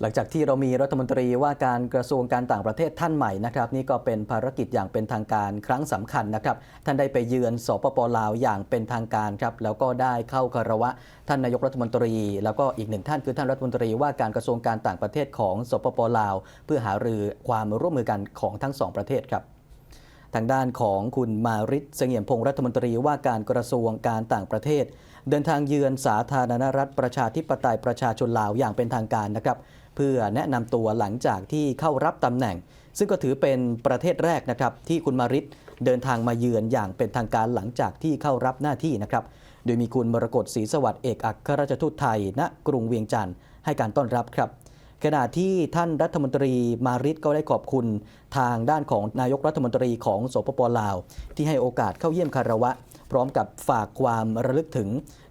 หลังจากที่เรามีรัฐมนตรีว่าการกระทรวงการต่างประเทศท่านใหม่นะครับ นี่ก็เป็นภารกิจอย่างเป็นทางการครั้งสำคัญนะครับ ท่านได้ไปเยือนสปปลาวอย่างเป็นทางการครับแล้วก็ได้เข้าคารวะท่านนายกรัฐมนตรี แล้วก็อีกหนึ่งท่านคือท่านรัฐมนตรีว่าการกระทรวงการต่างประเทศของสปปลาว เพื่อหารือความร่วมมือกันของทั้งสองประเทศครับ ทางด้านของคุณมาริศเสงี่ยมพงศ์รัฐมนตรีว่าการกระทรวงการต่างประเทศ เดินทางเยือนสาธารณรัฐประชาธิปไตยประชาชนลาวอย่างเป็นทางการนะครับ เพื่อแนะนำตัวหลังจากที่เข้ารับตำแหน่ง ซึ่งก็ถือเป็นประเทศแรกนะครับที่คุณมาริศเดินทางมาเยือนอย่างเป็นทางการหลังจากที่เข้ารับหน้าที่นะครับ โดยมีคุณมรกตศรีสวัสดิ์เอกอัครราชทูตไทยณกรุงเวียงจันทร์ให้การต้อนรับครับ ขณะที่ท่านรัฐมนตรีมาริศก็ได้ขอบคุณทางด้านของนายกรัฐมนตรีของสปปลาว ที่ให้โอกาสเข้าเยี่ยมคารวะ พร้อมกับฝากความระลึกถึง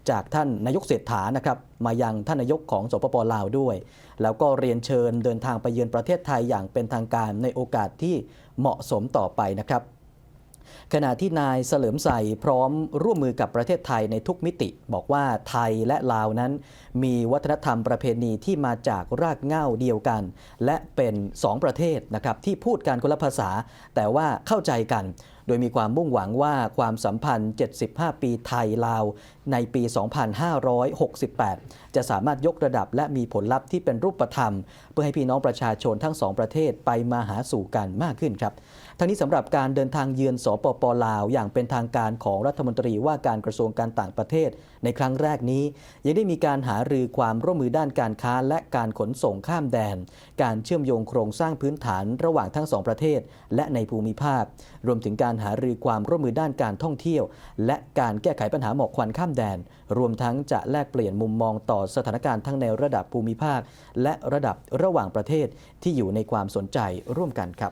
จากท่านนายกเศรษฐานะครับมายังท่านนายกของสปปลาวด้วย แล้วก็เรียนเชิญเดินทางไปเยือนประเทศไทยอย่างเป็นทางการในโอกาสที่เหมาะสมต่อไปนะครับ ขณะที่นายเสลิมใส่พร้อมร่วมมือกับประเทศไทยในทุกมิติ บอกว่าไทยและลาวนั้น มีวัฒนธรรมประเพณีที่มาจากรากเหง้าเดียวกัน และเป็น 2 ประเทศนะครับที่พูดกันคนละภาษา แต่ว่าเข้าใจกัน โดยมีความมุ่งหวังว่าความสัมพันธ์ 75 ปีไทยลาวในปี 2568 จะสามารถยกระดับและมีผลลัพธ์ที่เป็นรูปธรรม เพื่อให้พี่น้องประชาชนทั้งสองประเทศไปมาหาสู่กันมากขึ้นครับทั้งนี้สำหรับการเดินทางเยือนสปปลาว อย่างเป็นทางการของรัฐมนตรีว่าการกระทรวงการต่างประเทศ ในครั้งแรกนี้ ยังได้มีการหารือความร่วมมือด้านการค้าและการขนส่งข้ามแดน การเชื่อมโยงโครงสร้างพื้นฐานระหว่างทั้งสองประเทศ และในภูมิภาค รวมถึงการหารือความร่วมมือด้านการท่องเที่ยว และการแก้ไขปัญหาหมอกควันข้ามแดน รวมทั้งจะแลกเปลี่ยนมุมมองต่อสถานการณ์ทั้งในระดับภูมิภาค และระดับระหว่างประเทศที่อยู่ในความสนใจร่วมกันครับ